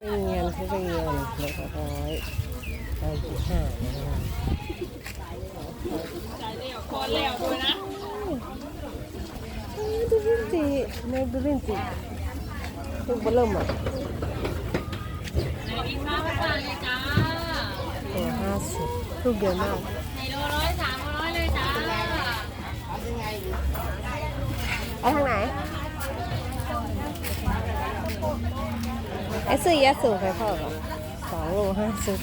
เรียนทุเรียนแล้วก็ร้อยร้อยยี่ห้านะคะคอแล้วด้วยนะดูลินจีไม่ดูลินจีลูกเบอร์เริ่มอะไหนดีคะมาทานเลยจ้าตัวห้าสิบลูกเยอะมากไหนโลร้อยสามร้อยเลยจ้าไปทางไหน ไอ้ซื้อยาสูบไปพ่อก่อนสองโลห้าสิบ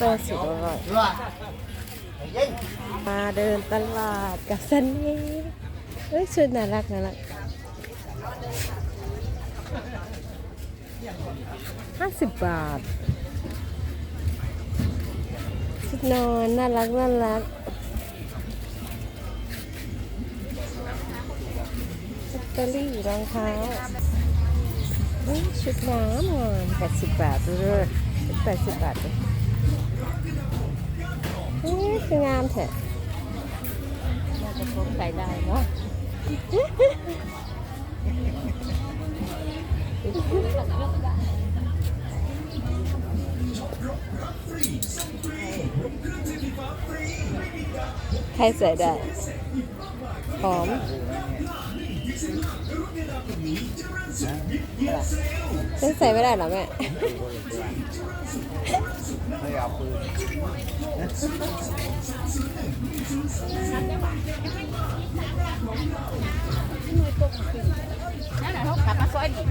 ตัวสิบอร่อยมาเดินตลาดกับซันนี่เฮ้ยชุดน่ารักน่ารักห้าสิบบาทชุดนอนน่ารักน่ารักลอตเตอรี่รองเท้า ชุดน้ำงามแปดสิบบาทเลยชุดแปดสิบบาทเลยเฮ้ยคืองามแท้น่าจะพกใส่ได้เนาะใครใส่ได้หอม เล่นใส่ไม่ได้เหรอแม่ ไม่เอาปืนนั่นแหละเขาขับมาซอยดี